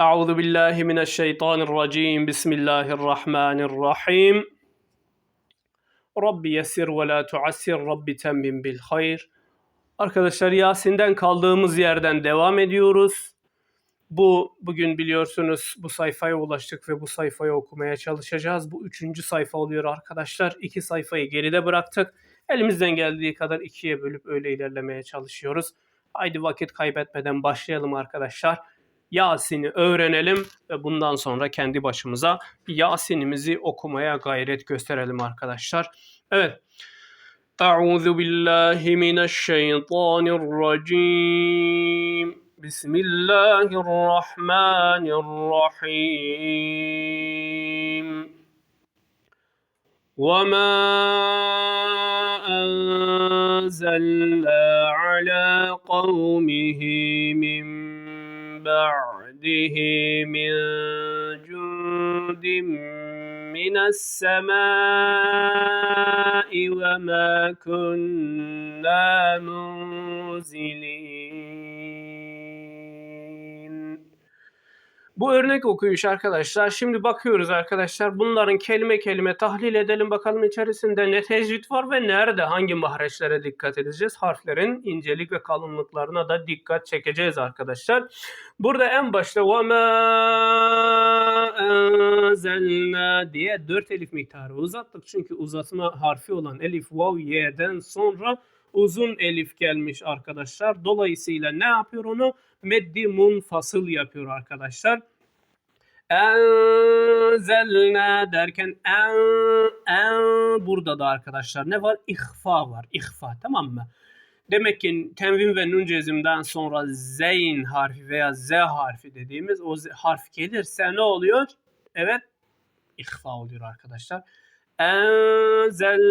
Euzu billahi mineşşeytanirracim. Bismillahirrahmanirrahim. Rabbi yessir ve la tuassir. Rabbi temmim bil hayr. Arkadaşlar Yasin'den kaldığımız yerden devam ediyoruz. Bu bugün biliyorsunuz bu sayfaya ulaştık ve bu sayfayı okumaya çalışacağız. Bu üçüncü sayfa oluyor arkadaşlar. İki sayfayı geride bıraktık. Elimizden geldiği kadar ikiye bölüp öyle ilerlemeye çalışıyoruz. Haydi vakit kaybetmeden başlayalım arkadaşlar. Yasin'i öğrenelim ve bundan sonra kendi başımıza Yasin'imizi okumaya gayret gösterelim arkadaşlar. Evet. Euzu billahi mineşşeytanirracim. Bismillahirrahmanirrahim. وما أنزلنا على قومه من بعده من جند من السماء وما كنا منزلين. Bu örnek okuyuş arkadaşlar. Şimdi bakıyoruz arkadaşlar. Bunların kelime kelime tahlil edelim bakalım içerisinde ne tecvid var ve nerede hangi mahreçlere dikkat edeceğiz. Harflerin incelik ve kalınlıklarına da dikkat çekeceğiz arkadaşlar. Burada en başta وَمَا enzelna diye dört elif miktarı uzattık. Çünkü uzatma harfi olan elif, vav, y'den sonra uzun elif gelmiş arkadaşlar. Dolayısıyla ne yapıyor onu? Meddi munfasıl yapıyor arkadaşlar. Enzelna derken en, en burada da arkadaşlar ne var? İhfa var. İhfa tamam mı? Demek ki tenvin ve nun cezimden sonra zeyn harfi veya z harfi dediğimiz o harf gelirse ne oluyor? Evet ihfa oluyor arkadaşlar. Enzelna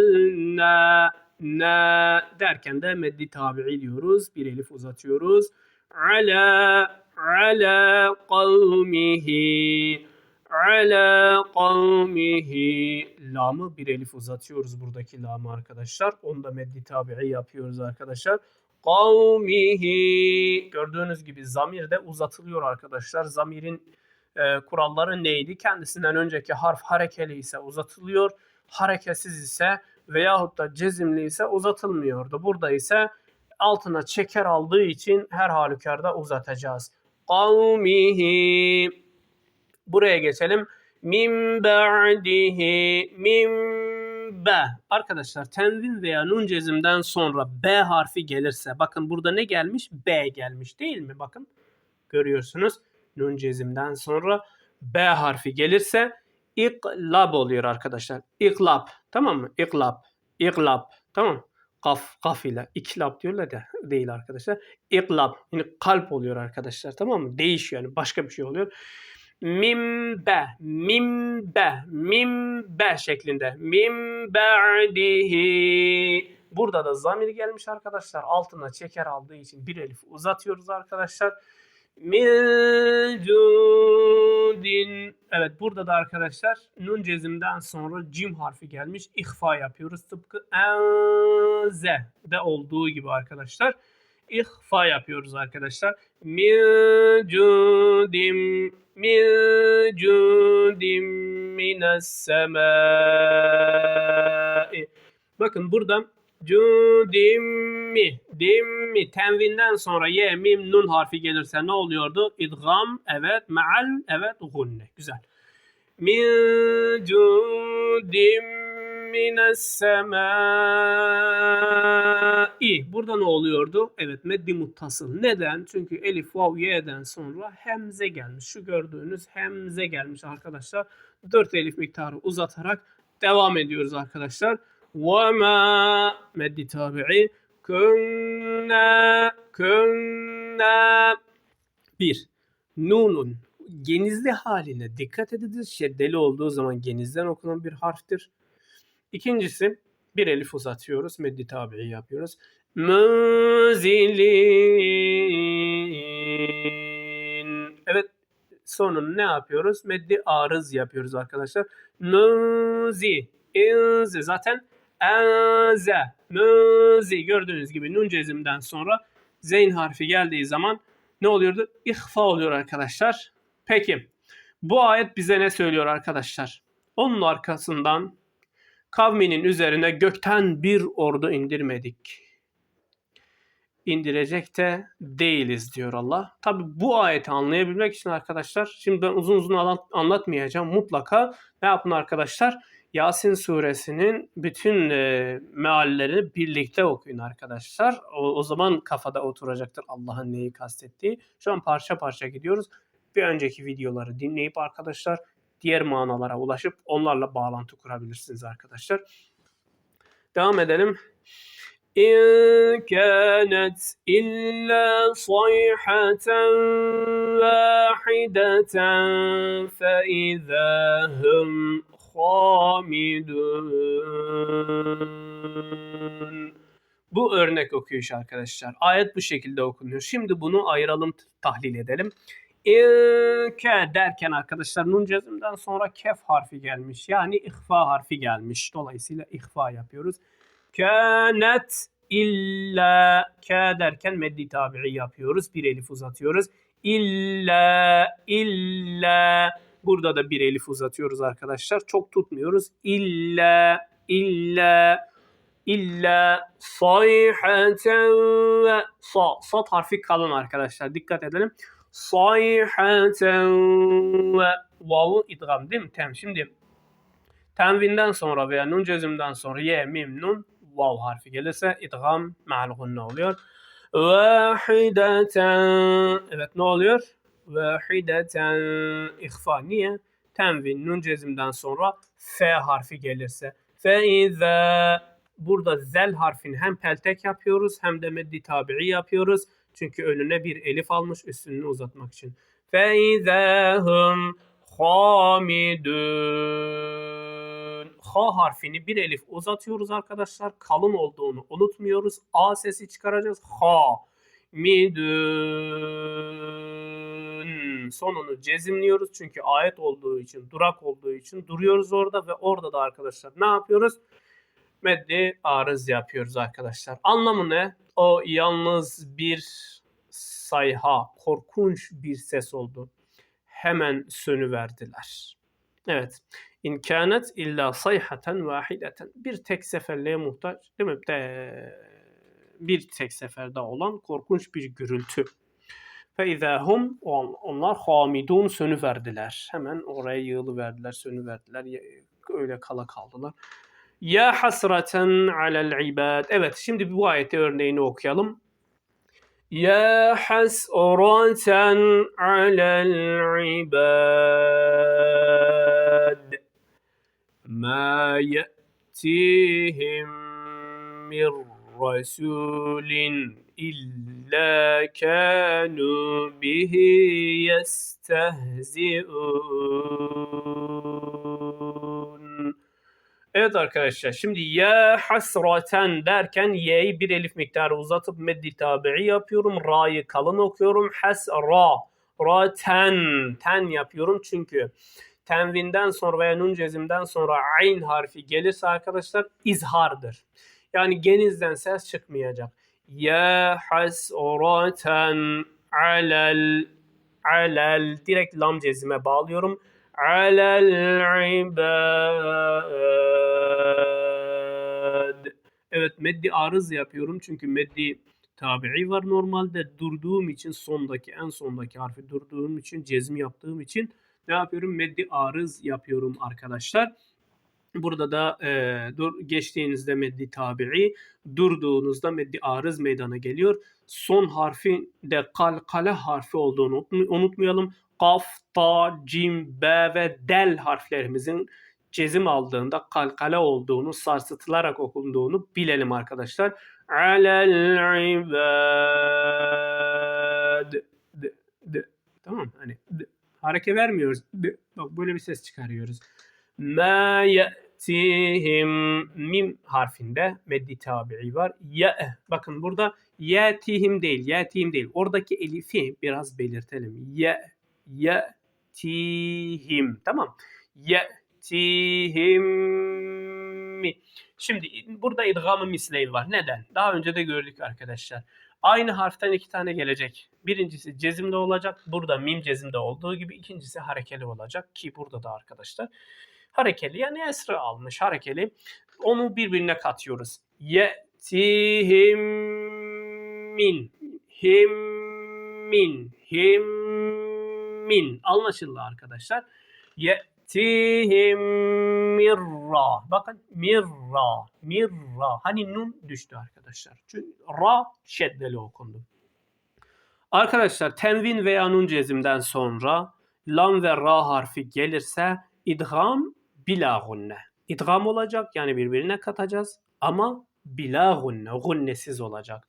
ne derken de meddi tabi'i diyoruz. Bir elif uzatıyoruz. Ala ala kavmihi ala kavmihi lamı bir elif uzatıyoruz buradaki lamı arkadaşlar. Onu da meddi tabi'i yapıyoruz arkadaşlar. Kavmihi gördüğünüz gibi zamir de uzatılıyor arkadaşlar. Zamirin e, kuralları neydi? Kendisinden önceki harf harekeli ise uzatılıyor. Hareketsiz ise veyahut da cezimli ise uzatılmıyordu. Burada ise altına çeker aldığı için her halükarda uzatacağız. Kavmihi Buraya geçelim. Min ba'dihi min be. Arkadaşlar tenvin veya nun cezimden sonra B harfi gelirse bakın burada ne gelmiş? B gelmiş değil mi? Bakın görüyorsunuz. Nun cezimden sonra B harfi gelirse iklab oluyor arkadaşlar. İklab. Tamam mı? İklab. İklab. Tamam Kaf, kaf ile iklab diyorlar da değil arkadaşlar. İklab. Yani kalp oluyor arkadaşlar. Tamam mı? Değişiyor yani başka bir şey oluyor. Mimbe, mimbe, mimbe şeklinde. Mim ba'dihi. Burada da zamir gelmiş arkadaşlar. Altına çeker aldığı için bir elif uzatıyoruz arkadaşlar. Min. Evet burada da arkadaşlar nun cezimden sonra cim harfi gelmiş. İhfa yapıyoruz. Tıpkı enze de olduğu gibi arkadaşlar. İhfa yapıyoruz arkadaşlar. Min cudim min. Bakın burada Cudimmi. Dimmi. Tenvinden sonra ye, mim, nun harfi gelirse ne oluyordu? İdgam. Evet. Meal. Evet. Gunne. Güzel. Min cudim mines semai. Burada ne oluyordu? Evet. Meddi muttasıl. Neden? Çünkü elif, vav, y'den sonra hemze gelmiş. Şu gördüğünüz hemze gelmiş arkadaşlar. Dört elif miktarı uzatarak devam ediyoruz arkadaşlar. وما meddi tabi'i künne künne bir nunun genizli haline dikkat ediniz. Şeddeli olduğu zaman genizden okunan bir harftir. İkincisi bir elif uzatıyoruz. Meddi tabi'i yapıyoruz. Münzilin. Evet sonunu ne yapıyoruz? Meddi arız yapıyoruz arkadaşlar. Müzi. İnzi. Zaten enze, müzi gördüğünüz gibi nun cezimden sonra zeyn harfi geldiği zaman ne oluyordu? İhfa oluyor arkadaşlar. Peki bu ayet bize ne söylüyor arkadaşlar? Onun arkasından kavminin üzerine gökten bir ordu indirmedik. İndirecek de değiliz diyor Allah. Tabi bu ayeti anlayabilmek için arkadaşlar şimdi ben uzun uzun anlat- anlatmayacağım. Mutlaka ne yapın arkadaşlar? Yasin suresinin bütün e, meallerini birlikte okuyun arkadaşlar. O, o zaman kafada oturacaktır Allah'ın neyi kastettiği. Şu an parça parça gidiyoruz. Bir önceki videoları dinleyip arkadaşlar diğer manalara ulaşıp onlarla bağlantı kurabilirsiniz arkadaşlar. Devam edelim. إن كانت إلا صيحة واحدة فإذا هم hamidun. Bu örnek okuyuşu arkadaşlar. Ayet bu şekilde okunuyor. Şimdi bunu ayıralım, tahlil edelim. İlke derken arkadaşlar nun cezimden sonra kef harfi gelmiş. Yani ihfa harfi gelmiş. Dolayısıyla ihfa yapıyoruz. Kenet illa ke derken meddi tabi'i yapıyoruz. Bir elif uzatıyoruz. İlla illa burada da bir elif uzatıyoruz arkadaşlar. Çok tutmuyoruz. İlla illa illa sayhaten ve sa sat harfi kalın arkadaşlar. Dikkat edelim. Sayhaten ve vavu idgam değil mi? Tem. Şimdi tenvinden sonra veya nun cezimden sonra ye mim nun vav harfi gelirse idgam ma'al gunne oluyor. Vahideten evet ne oluyor? Vahideten ihfa. Niye? Tenvin nun cezimden sonra f harfi gelirse. Fe izâ burada zel harfini hem peltek yapıyoruz hem de meddi tabi'i yapıyoruz. Çünkü önüne bir elif almış üstünü uzatmak için. Fe izâhum hamidun. Ha harfini bir elif uzatıyoruz arkadaşlar. Kalın olduğunu unutmuyoruz. A sesi çıkaracağız. Ha. Midun. Sonunu cezimliyoruz. Çünkü ayet olduğu için, durak olduğu için duruyoruz orada ve orada da arkadaşlar ne yapıyoruz? Meddi arız yapıyoruz arkadaşlar. Anlamı ne? O yalnız bir sayha, korkunç bir ses oldu. Hemen sönüverdiler. Evet. İn kânet illa sayhaten vahideten. Bir tek seferliğe muhtaç değil mi? De, bir tek seferde olan korkunç bir gürültü. Fe izahum onlar hamidun sönüverdiler. Hemen oraya yığılıverdiler, sönüverdiler. Öyle kala kaldılar. Ya hasraten alel ibad. Evet şimdi bu ayeti örneğini okuyalım. Ya hasraten alel ibad. Ma ye'tihim min rasulin illa kanu bihi yestehzi'un. Evet arkadaşlar şimdi ya hasraten derken y'yi bir elif miktarı uzatıp meddi tabi'i yapıyorum. Ra'yı kalın okuyorum. Hasra. Ra ten. Ten yapıyorum çünkü tenvinden sonra veya nun cezimden sonra ayn harfi gelirse arkadaşlar izhardır. Yani genizden ses çıkmayacak. Ya hasraten alel alel direkt lam cezime bağlıyorum. Alel ibad. Evet meddi arız yapıyorum çünkü meddi tabi'i var normalde durduğum için sondaki en sondaki harfi durduğum için cezim yaptığım için ne yapıyorum? Meddi arız yapıyorum arkadaşlar. Burada da e, dur, geçtiğinizde meddi tabi'i, durduğunuzda meddi arız meydana geliyor. Son harfin de kal kale harfi olduğunu unutmayalım. Kaf, ta, cim, be ve del harflerimizin cezim aldığında kalkale olduğunu, sarsıtılarak okunduğunu bilelim arkadaşlar. Alel ibad. Tamam hani hareke vermiyoruz. Bak böyle bir ses çıkarıyoruz. Ma ye'tihim mim harfinde meddi tabi'i var. Ya bakın burada yetihim değil, yetihim değil. Oradaki elifi biraz belirtelim. Ya yetihim. Tamam. Ya tihim. Şimdi burada idgamı misleyn var. Neden? Daha önce de gördük arkadaşlar. Aynı harften iki tane gelecek. Birincisi cezimli olacak. Burada mim cezimde olduğu gibi ikincisi harekeli olacak ki burada da arkadaşlar harekeli yani esra almış harekeli. Onu birbirine katıyoruz. Yetihim min him min him min anlaşıldı arkadaşlar. Yetihim mirra. Bakın mirra. Mirra. Hani nun düştü arkadaşlar. Çünkü ra şeddeli okundu. Arkadaşlar tenvin veya nun cezimden sonra lam ve ra harfi gelirse idgam bila gunne. İdgam olacak yani birbirine katacağız ama bila gunne. Gunnesiz olacak.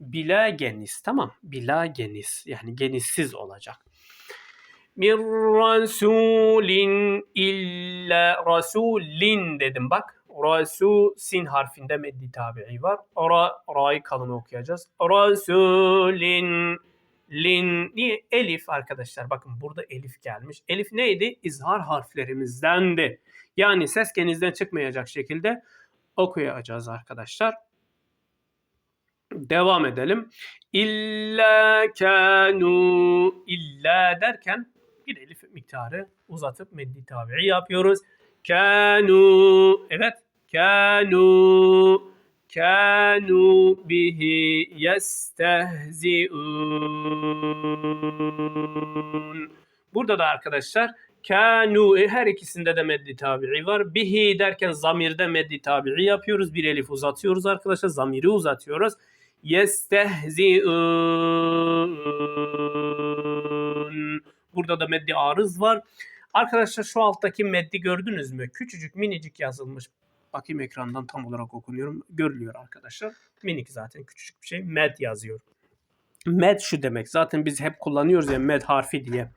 Bila genis tamam. Bila genis yani genissiz olacak. Min rasulin illa rasulin dedim bak. Rasul sin harfinde meddi tabi'i var. Ra, ra'yı kalın okuyacağız. Rasulin lin elif arkadaşlar bakın burada elif gelmiş. Elif neydi? İzhar harflerimizdendi. Yani ses genizden çıkmayacak şekilde okuyacağız arkadaşlar. Devam edelim. İlla kanu illa derken bir elif miktarı uzatıp meddi tabi'i yapıyoruz. Kanu evet kanu kanu bihi yestehzi'un. Burada da arkadaşlar kanu her ikisinde de meddi tabi'i var. Bihi derken zamirde meddi tabi'i yapıyoruz. Bir elif uzatıyoruz arkadaşlar. Zamiri uzatıyoruz. Yestehzi'un. Burada da meddi arız var. Arkadaşlar şu alttaki meddi gördünüz mü? Küçücük minicik yazılmış. Bakayım ekrandan tam olarak okunuyorum. Görülüyor arkadaşlar. Minik zaten küçücük bir şey. Med yazıyor. Med şu demek. Zaten biz hep kullanıyoruz ya med harfi diye.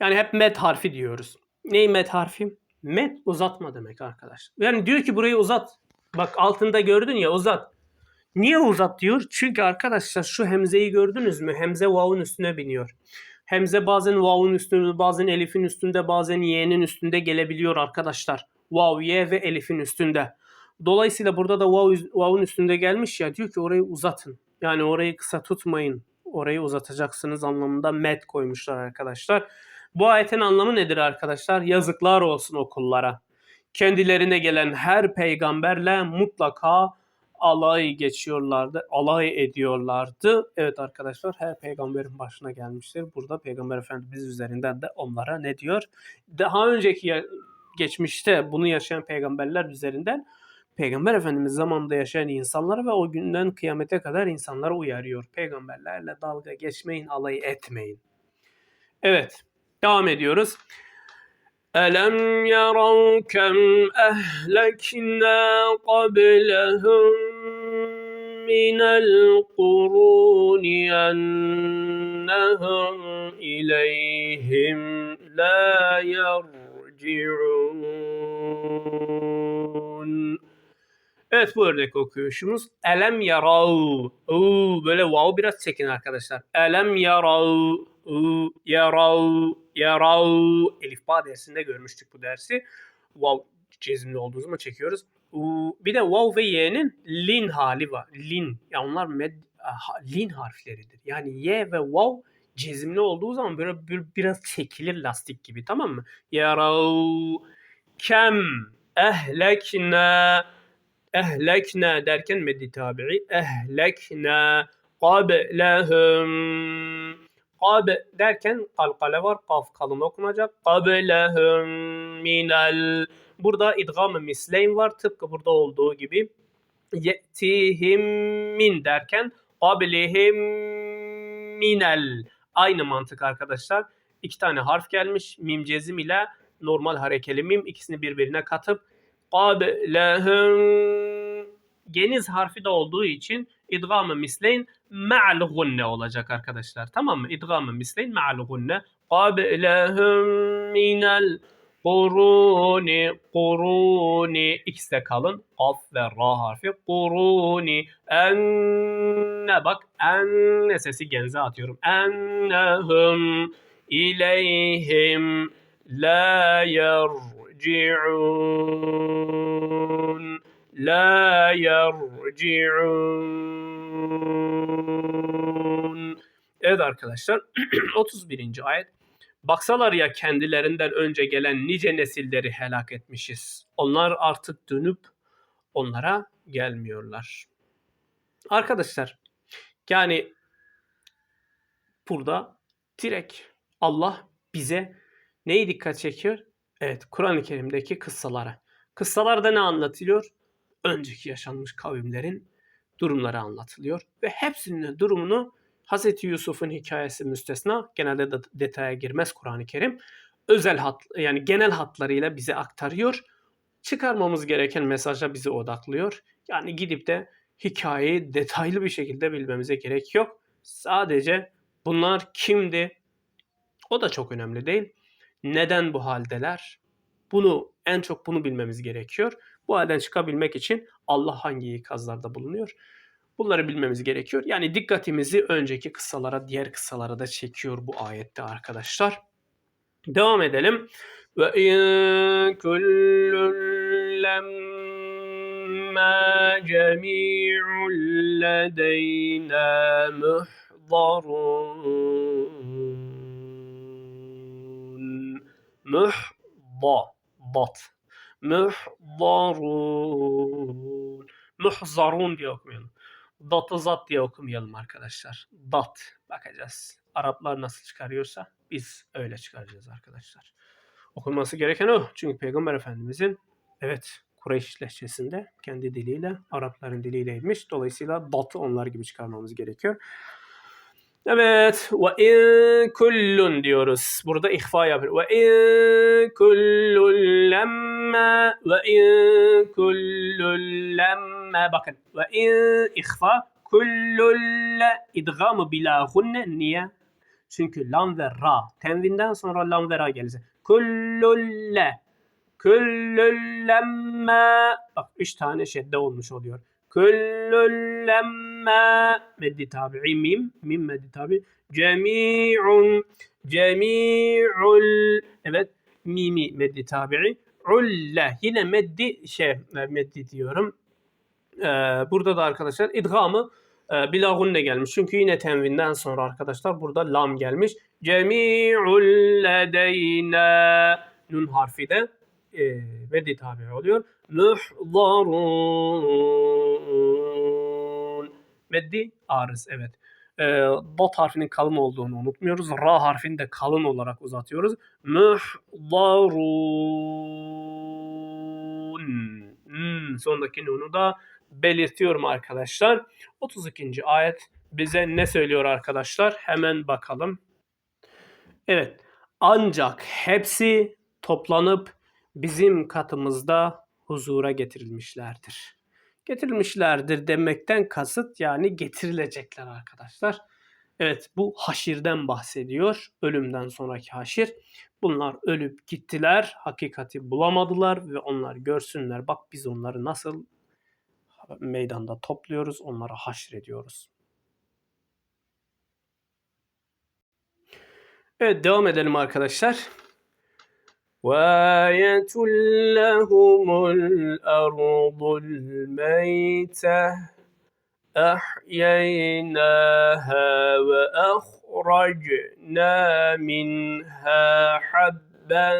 Yani hep med harfi diyoruz. Ney med harfi? Med uzatma demek arkadaş. Yani diyor ki burayı uzat. Bak altında gördün ya uzat. Niye uzat diyor? Çünkü arkadaşlar şu hemzeyi gördünüz mü? Hemze vav'un üstüne biniyor. Hemze bazen vav'un üstünde, bazen elifin üstünde, bazen y'nin üstünde gelebiliyor arkadaşlar. Vav, y ve elifin üstünde. Dolayısıyla burada da vav, vav'un üstünde gelmiş ya diyor ki orayı uzatın. Yani orayı kısa tutmayın. Orayı uzatacaksınız anlamında met koymuşlar arkadaşlar. Bu ayetin anlamı nedir arkadaşlar? Yazıklar olsun okullara. Kendilerine gelen her peygamberle mutlaka alay geçiyorlardı, alay ediyorlardı. Evet arkadaşlar her peygamberin başına gelmiştir. Burada peygamber efendimiz üzerinden de onlara ne diyor? Daha önceki geçmişte bunu yaşayan peygamberler üzerinden Peygamber Efendimiz zamanında yaşayan insanlara ve o günden kıyamete kadar insanlara uyarıyor. Peygamberlerle dalga geçmeyin, alay etmeyin. Evet, devam ediyoruz. ألم يروا كم أهلكنا قبلهم من القرون أنهم إليهم لا يرجعون Evet bu örnek okuyuşumuz. Elem yarav. Oo, böyle wow biraz çekin arkadaşlar. Elem yarav. Yarav. Yarav. Elif ba dersinde görmüştük bu dersi. Wow cezimli olduğu zaman çekiyoruz. Bir de wow ve y'nin lin hali var. Lin. Ya onlar med, lin harfleridir. Yani y ve wow cezimli olduğu zaman böyle bir, biraz çekilir lastik gibi tamam mı? Yarav. Kem. Ehlekna ehlekna derken meddi tabi'i ehlekna qablehum qab derken kalkale var kaf kalın okunacak qablehum minel burada idgam misleyn var tıpkı burada olduğu gibi yetihim min derken qablehim minel aynı mantık arkadaşlar iki tane harf gelmiş mim cezim ile normal harekeli mim ikisini birbirine katıp qablehum geniz harfi de olduğu için idgamı misleyn ma'al gunne olacak arkadaşlar. Tamam mı? İdgamı misleyn ma'al gunne. Qablehum minel Kuruni, kuruni. İkisi de kalın. Kaf ve ra harfi. Kuruni. Enne bak. Enne sesi genze atıyorum. Ennehum ileyhim la yerci'un. La yerci'un. Evet arkadaşlar 31. ayet Baksalar ya kendilerinden önce gelen nice nesilleri helak etmişiz. Onlar artık dönüp onlara gelmiyorlar. Arkadaşlar yani burada direkt Allah bize neyi dikkat çekiyor? Evet Kur'an-ı Kerim'deki kıssalara. Kıssalarda ne anlatılıyor? Önceki yaşanmış kavimlerin durumları anlatılıyor. Ve hepsinin durumunu Hz. Yusuf'un hikayesi müstesna. Genelde de detaya girmez Kur'an-ı Kerim. Özel hat yani genel hatlarıyla bize aktarıyor. Çıkarmamız gereken mesaja bizi odaklıyor. Yani gidip de hikayeyi detaylı bir şekilde bilmemize gerek yok. Sadece bunlar kimdi? O da çok önemli değil. Neden bu haldeler? Bunu en çok bunu bilmemiz gerekiyor. Bu halden çıkabilmek için Allah hangi ikazlarda bulunuyor? Bunları bilmemiz gerekiyor. Yani dikkatimizi önceki kıssalara, diğer kıssalara da çekiyor bu ayette arkadaşlar. Devam edelim. Ve in kullun lemma cemi'un ledeyna muhdarun. Muhda. Dat. Muhdarun. Muhzarun diye okumayalım. Zat diye okumayalım arkadaşlar. Dat. Bakacağız. Araplar nasıl çıkarıyorsa biz öyle çıkaracağız arkadaşlar. Okunması gereken o. Çünkü Peygamber Efendimizin evet Kureyş lehçesinde kendi diliyle Arapların diliyleymiş. Dolayısıyla dat'ı onlar gibi çıkarmamız gerekiyor. Evet. Ve in kullun diyoruz. Burada ihfa yapıyor. Ve in kullun lemma ve in kullun lemma bakın. Ve in ihfa kullun idgamı bila gunne niye? Çünkü lam ve ra. Tenvinden sonra lam ve ra gelecek. Kullun le. Kullun lemma. Bak üç tane şedde olmuş oluyor. Kullun lemma. Meddi tabi'i mim. Mim meddi tabi. Cemi'un. Cemi'ul. Evet. Mimi meddi tabi'i. Ulle. Yine meddi şey meddi diyorum. Ee, burada da arkadaşlar idgamı e, bila gunne gelmiş. Çünkü yine tenvinden sonra arkadaşlar burada lam gelmiş. Cemi'ul ledeyna. Nun harfi de e, meddi tabi oluyor. Muhdarun. Meddi arız evet. E, dot harfinin kalın olduğunu unutmuyoruz. Ra harfini de kalın olarak uzatıyoruz. Muhdarun. Hmm, sondaki nunu da belirtiyorum arkadaşlar. 32. ayet bize ne söylüyor arkadaşlar? Hemen bakalım. Evet. Ancak hepsi toplanıp bizim katımızda huzura getirilmişlerdir. Getirilmişlerdir demekten kasıt yani getirilecekler arkadaşlar. Evet bu haşirden bahsediyor. Ölümden sonraki haşir. Bunlar ölüp gittiler. Hakikati bulamadılar ve onlar görsünler. Bak biz onları nasıl meydanda topluyoruz. Onları haşrediyoruz. Evet devam edelim arkadaşlar. وآية لهم الأرض الميتة أحييناها وأخرجنا منها حبا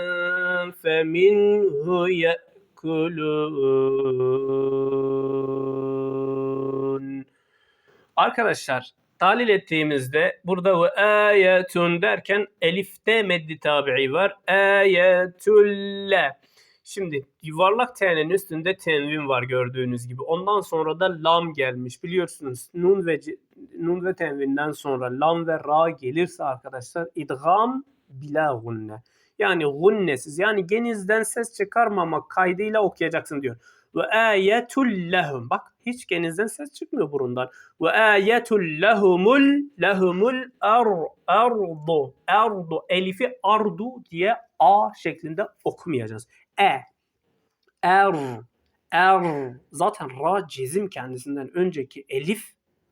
فمنه يأكلون. Arkadaşlar talil ettiğimizde burada ve ayetun derken elifte meddi tabi'i var. Ayetulle. Şimdi yuvarlak t'nin üstünde tenvin var gördüğünüz gibi. Ondan sonra da lam gelmiş. Biliyorsunuz nun ve nun ve tenvinden sonra lam ve ra gelirse arkadaşlar idgam bila gunne. Yani gunnesiz yani genizden ses çıkarmamak kaydıyla okuyacaksın diyor. Ve ayetul lehum. Bak hiç genizden ses çıkmıyor burundan. Ve ayetul lehumul lehumul ar ardu. Ardu. Elifi ardu diye a şeklinde okumayacağız. E. Er. Er. Zaten ra cezim kendisinden önceki elif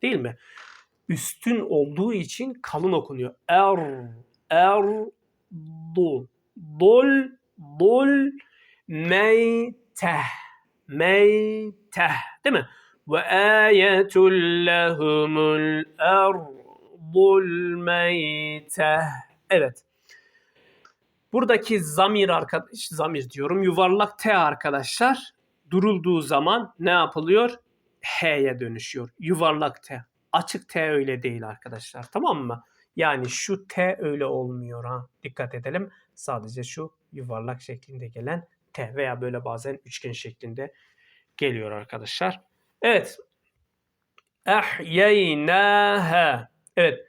değil mi? Üstün olduğu için kalın okunuyor. Er. Er. Du. Dul. Dul. Meyteh meyte. Değil mi? Ve ayetul lehumul ardul meyte. Evet. Buradaki zamir arkadaş zamir diyorum. Yuvarlak T arkadaşlar durulduğu zaman ne yapılıyor? H'ye dönüşüyor. Yuvarlak T. Açık T öyle değil arkadaşlar. Tamam mı? Yani şu T öyle olmuyor ha. Dikkat edelim. Sadece şu yuvarlak şeklinde gelen T veya böyle bazen üçgen şeklinde geliyor arkadaşlar. Evet. Ehyeynâhe. Evet.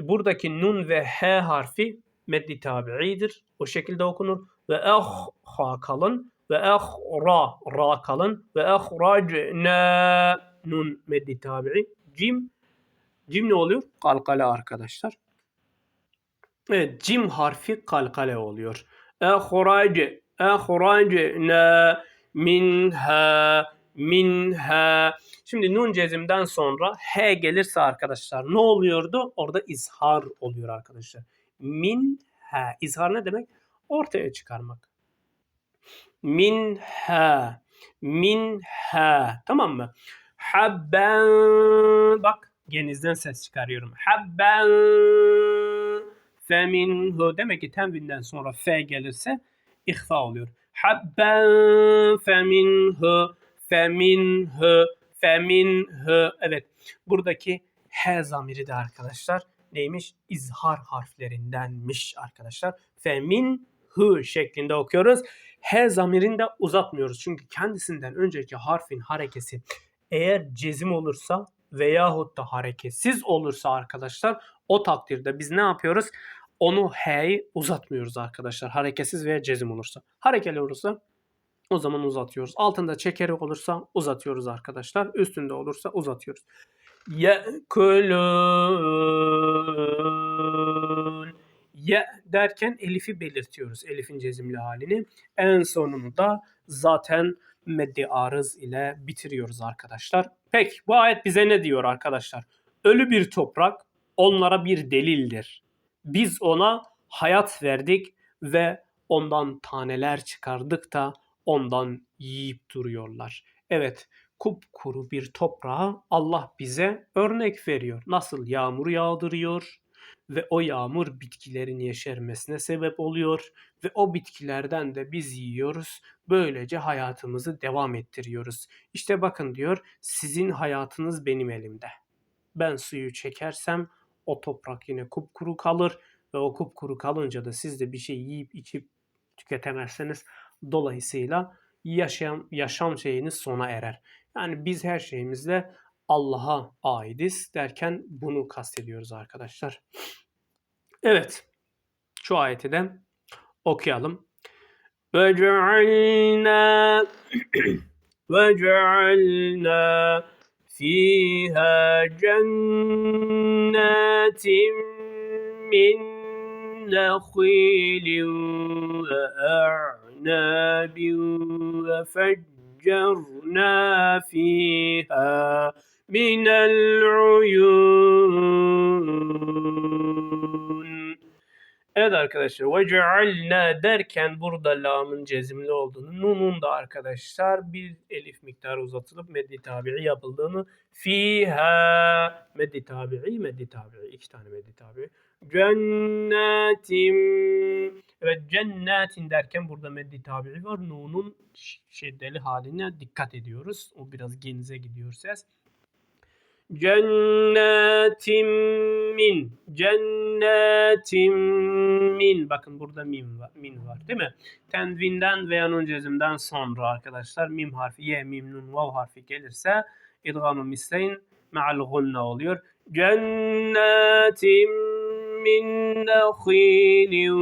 Buradaki nun ve h harfi meddi tabi'idir. O şekilde okunur. Ve eh ha kalın ve eh ra kalın ve ehracna nun meddi tabi'i. Cim cim ne oluyor? Kalkale arkadaşlar. Evet cim harfi kalkale oluyor. Ehrac ehracna minha minha. Şimdi nun cezimden sonra h gelirse arkadaşlar ne oluyordu? Orada izhar oluyor arkadaşlar. Minha. İzhar ne demek? Ortaya çıkarmak. Minha. Minha. Tamam mı? Habben. Bak genizden ses çıkarıyorum. Habben feminhu. Demek ki tenvinden sonra f gelirse ihfa oluyor. Habben feminhu feminhu feminhu. Evet. Buradaki h zamiri de arkadaşlar neymiş? İzhar harflerindenmiş arkadaşlar. Feminhu şeklinde okuyoruz. H zamirini de uzatmıyoruz. Çünkü kendisinden önceki harfin harekesi eğer cezim olursa veyahut da hareketsiz olursa arkadaşlar o takdirde biz ne yapıyoruz? Onu H'yi uzatmıyoruz arkadaşlar. Hareketsiz veya cezim olursa. Harekeli olursa o zaman uzatıyoruz. Altında çekerek olursa uzatıyoruz arkadaşlar. Üstünde olursa uzatıyoruz. Yekulun. Ye derken elifi belirtiyoruz. Elifin cezimli halini. En sonunu da zaten meddi arız ile bitiriyoruz arkadaşlar. Peki bu ayet bize ne diyor arkadaşlar? Ölü bir toprak onlara bir delildir. Biz ona hayat verdik ve ondan taneler çıkardık da ondan yiyip duruyorlar. Evet, kupkuru bir toprağa Allah bize örnek veriyor. Nasıl yağmur yağdırıyor ve o yağmur bitkilerin yeşermesine sebep oluyor ve o bitkilerden de biz yiyoruz. Böylece hayatımızı devam ettiriyoruz. İşte bakın diyor, sizin hayatınız benim elimde. Ben suyu çekersem o toprak yine kupkuru kalır ve o kupkuru kalınca da siz de bir şey yiyip içip tüketemezseniz dolayısıyla yaşam yaşam şeyiniz sona erer. Yani biz her şeyimizle Allah'a aidiz derken bunu kastediyoruz arkadaşlar. Evet. Şu ayeti de okuyalım. وَجَعَلْنَا وَجَعَلْنَا فِيهَا جَنَّاتٍ مِّن نَخِيلٍ وَأَعْنَابٍ وَفَجَّرْنَا فِيهَا مِنَ الْعُيُونِ. Evet arkadaşlar ve cealna derken burada lamın cezimli olduğunu, nunun da arkadaşlar bir elif miktarı uzatılıp meddi tabi'i yapıldığını fiha meddi tabi'i meddi tabi'i iki tane meddi tabi'i. Cennetim evet cennetin derken burada meddi tabi'i var. Nunun şeddeli haline dikkat ediyoruz. O biraz genize gidiyor ses Cennetim min. Cennetim min. Bakın burada mim var, min var değil mi? Tenvinden veya nun cezimden sonra arkadaşlar mim harfi ye mim nun vav harfi gelirse idgamı misleyn ma'al gunna oluyor. Cennetim min nekhilin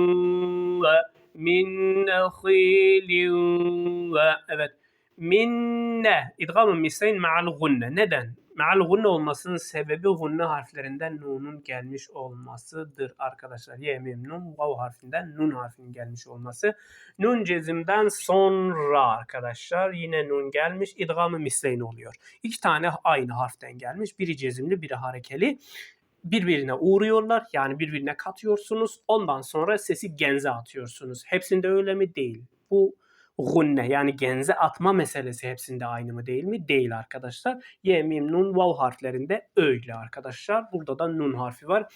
ve min nekhilin ve evet minne idgamı misleyn ma'al gunna. Neden? Meal gunne olmasının sebebi gunne harflerinden nunun gelmiş olmasıdır arkadaşlar. Ye memnun vav harfinden nun harfinin gelmiş olması. Nun cezimden sonra arkadaşlar yine nun gelmiş idgamı misleyn oluyor. İki tane aynı harften gelmiş. Biri cezimli biri harekeli birbirine uğruyorlar. Yani birbirine katıyorsunuz. Ondan sonra sesi genze atıyorsunuz. Hepsinde öyle mi? Değil. Bu gunne yani genze atma meselesi hepsinde aynı mı değil mi? Değil arkadaşlar. Ye, mim, nun, vav harflerinde öyle arkadaşlar. Burada da nun harfi var.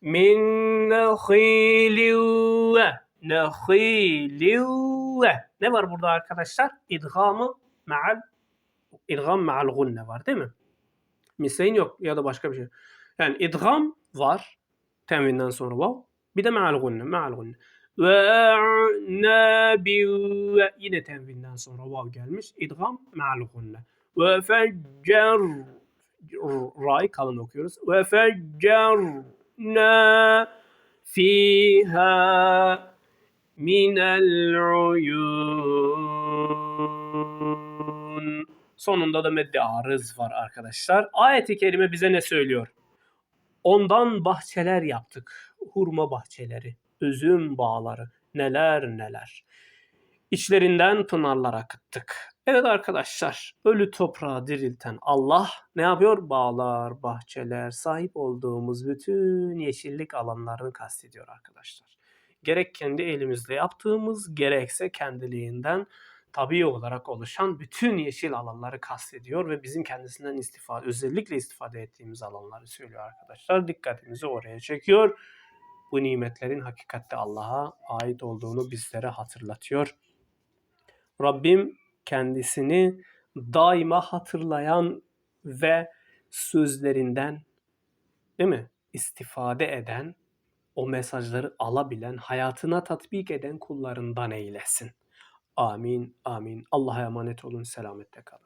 Min nehilin ve nehilin ve ne var burada arkadaşlar? İdgamı ma'al idgam ma'al gunne var değil mi? Misleyin yok ya da başka bir şey. Yani idgam var. Tenvinden sonra vav. Bir de ma'al gunne. Ma'al gunne. Nabi ve yine tenvinden sonra vav gelmiş. İdgam ma'al gunne. Ve feccer ra'yı kalın okuyoruz. Ve feccerna fiha minel uyun. Sonunda da medde arız var arkadaşlar. Ayet-i kerime bize ne söylüyor? Ondan bahçeler yaptık. Hurma bahçeleri, üzüm bağları, neler neler. İçlerinden pınarlar akıttık. Evet arkadaşlar, ölü toprağı dirilten Allah ne yapıyor? Bağlar, bahçeler, sahip olduğumuz bütün yeşillik alanlarını kastediyor arkadaşlar. Gerek kendi elimizle yaptığımız, gerekse kendiliğinden tabii olarak oluşan bütün yeşil alanları kastediyor ve bizim kendisinden istifade, özellikle istifade ettiğimiz alanları söylüyor arkadaşlar. Dikkatimizi oraya çekiyor. Bu nimetlerin hakikatte Allah'a ait olduğunu bizlere hatırlatıyor. Rabbim kendisini daima hatırlayan ve sözlerinden değil mi? istifade eden, o mesajları alabilen, hayatına tatbik eden kullarından eylesin. Amin, amin. Allah'a emanet olun, selamette kalın.